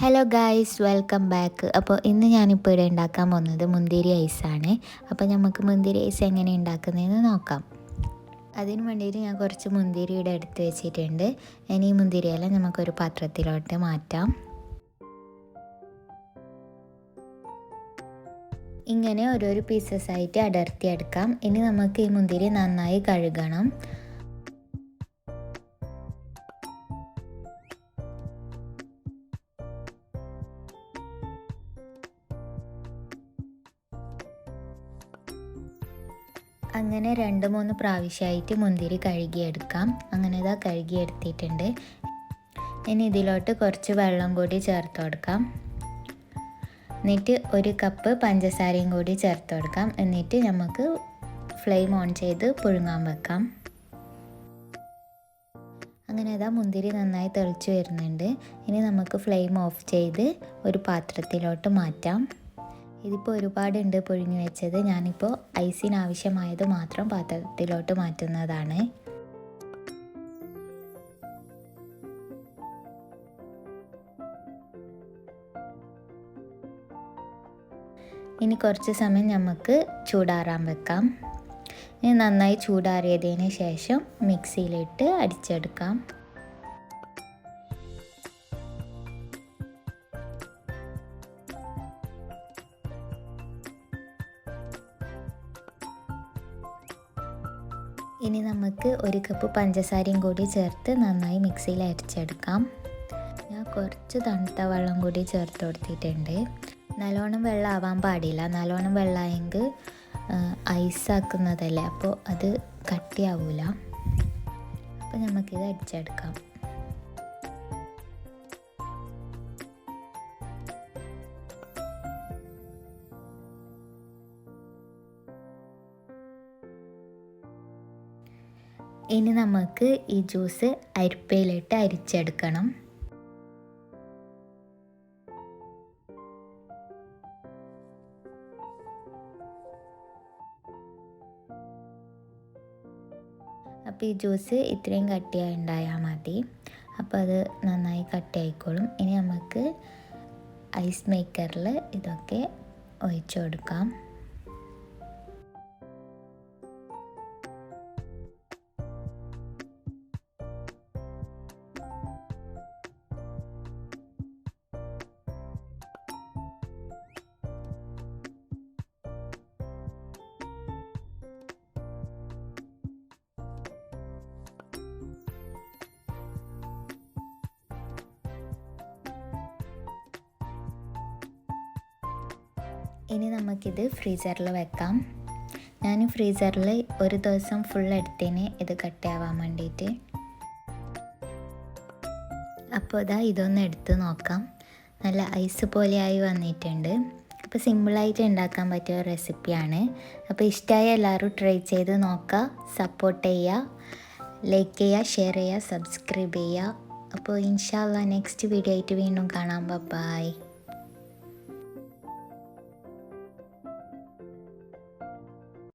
Hello guys welcome back അപ്പോൾ ഇന്ന് ഞാനിപ്പോൾ ഇവിടെ ഉണ്ടാക്കാൻ പോകുന്നത് മുന്തിരി ഐസാണ് അപ്പോൾ നമുക്ക് മുന്തിരി ഐസ് എങ്ങനെ ഉണ്ടാക്കുന്നതെന്ന് നോക്കാം. അതിന് വേണ്ടിയിട്ട് ഞാൻ കുറച്ച് മുന്തിരി ഇവിടെ എടുത്ത് വെച്ചിട്ടുണ്ട്. ഇനി ഈ മുന്തിരിയെല്ലാം നമുക്കൊരു പാത്രത്തിലോട്ട് മാറ്റാം. ഇങ്ങനെ ഓരോരോ പീസസ് ആയിട്ട് അടർത്തിയെടുക്കാം. ഇനി നമുക്ക് ഈ മുന്തിരി നന്നായി കഴുകണം. അങ്ങനെ രണ്ട് മൂന്ന് പ്രാവശ്യമായിട്ട് മുന്തിരി കഴുകിയെടുക്കാം. അങ്ങനെ ഇതാ കഴുകിയെടുത്തിട്ടുണ്ട്. ഇനി ഇതിലോട്ട് കുറച്ച് വെള്ളം കൂടി ചേർത്ത് കൊടുക്കാം. എന്നിട്ട് ഒരു കപ്പ് പഞ്ചസാരയും കൂടി ചേർത്ത് കൊടുക്കാം. എന്നിട്ട് നമുക്ക് ഫ്ലെയിം ഓൺ ചെയ്ത് പുഴുങ്ങാൻ വെക്കാം. അങ്ങനെ അതാ മുന്തിരി നന്നായി തെളിച്ച് വരുന്നുണ്ട്. ഇനി നമുക്ക് ഫ്ലെയിം ഓഫ് ചെയ്ത് ഒരു പാത്രത്തിലോട്ട് മാറ്റാം. ഇതിപ്പോൾ ഒരുപാടുണ്ട് പൊഴിഞ്ഞു വെച്ചത്. ഞാനിപ്പോൾ ഐസിന് ആവശ്യമായത് മാത്രം പാത്രത്തിലോട്ട് മാറ്റുന്നതാണ്. ഇനി കുറച്ച് സമയം നമുക്ക് ചൂടാറാൻ വെക്കാം. ഇനി നന്നായി ചൂടാറിയതിന് ശേഷം മിക്സിയിലിട്ട് അടിച്ചെടുക്കാം. ഇനി നമുക്ക് ഒരു കപ്പ് പഞ്ചസാരയും കൂടി ചേർത്ത് നന്നായി മിക്സിയിൽ അരച്ചെടുക്കാം. ഞാൻ കുറച്ച് തണുത്ത വെള്ളം കൂടി ചേർത്ത് കൊടുത്തിട്ടുണ്ട്. നല്ലോണം വെള്ളം ആവാൻ പാടില്ല. നല്ലോണം വെള്ളമായെങ്കിൽ ഐസാക്കുന്നതല്ലേ അപ്പോൾ അത് കട്ടിയാവില്ല അപ്പോൾ നമുക്കിത് അടിച്ചെടുക്കാം. ഇനി നമുക്ക് ഈ ജ്യൂസ് അരിപ്പയിലിട്ട് അരിച്ചെടുക്കണം. അപ്പോൾ ഈ ജ്യൂസ് ഇത്രയും കട്ടിയായി ഉണ്ടായാൽ മതി. അപ്പോൾ അത് നന്നായി കട്ടിയായിക്കോളും. ഇനി നമുക്ക് ഐസ് മേക്കറിൽ ഇതൊക്കെ ഒഴിച്ചു കൊടുക്കാം ഇനി നമുക്കിത് ഫ്രീസറിൽ വെക്കാം. ഞാൻ ഫ്രീസറിൽ ഒരു ദിവസം ഫുൾ എടുത്തേനെ ഇത് കട്ടയാവാൻ വേണ്ടിയിട്ട് അപ്പോൾ ഇതാ ഇതൊന്ന് എടുത്ത് നോക്കാം. നല്ല ഐസ് പോലെയായി വന്നിട്ടുണ്ട്. അപ്പോൾ സിമ്പിളായിട്ട് ഉണ്ടാക്കാൻ പറ്റിയ റെസിപ്പിയാണ് അപ്പോൾ ഇഷ്ടമായ എല്ലാവരും ട്രൈ ചെയ്ത് നോക്കുക സപ്പോർട്ട് ചെയ്യുക ലൈക്ക് ചെയ്യുക ഷെയർ ചെയ്യുക സബ്സ്ക്രൈബ് ചെയ്യുക അപ്പോൾ ഇൻഷാല്ല നെക്സ്റ്റ് വീഡിയോ ആയിട്ട് വീണ്ടും കാണാം. ബൈ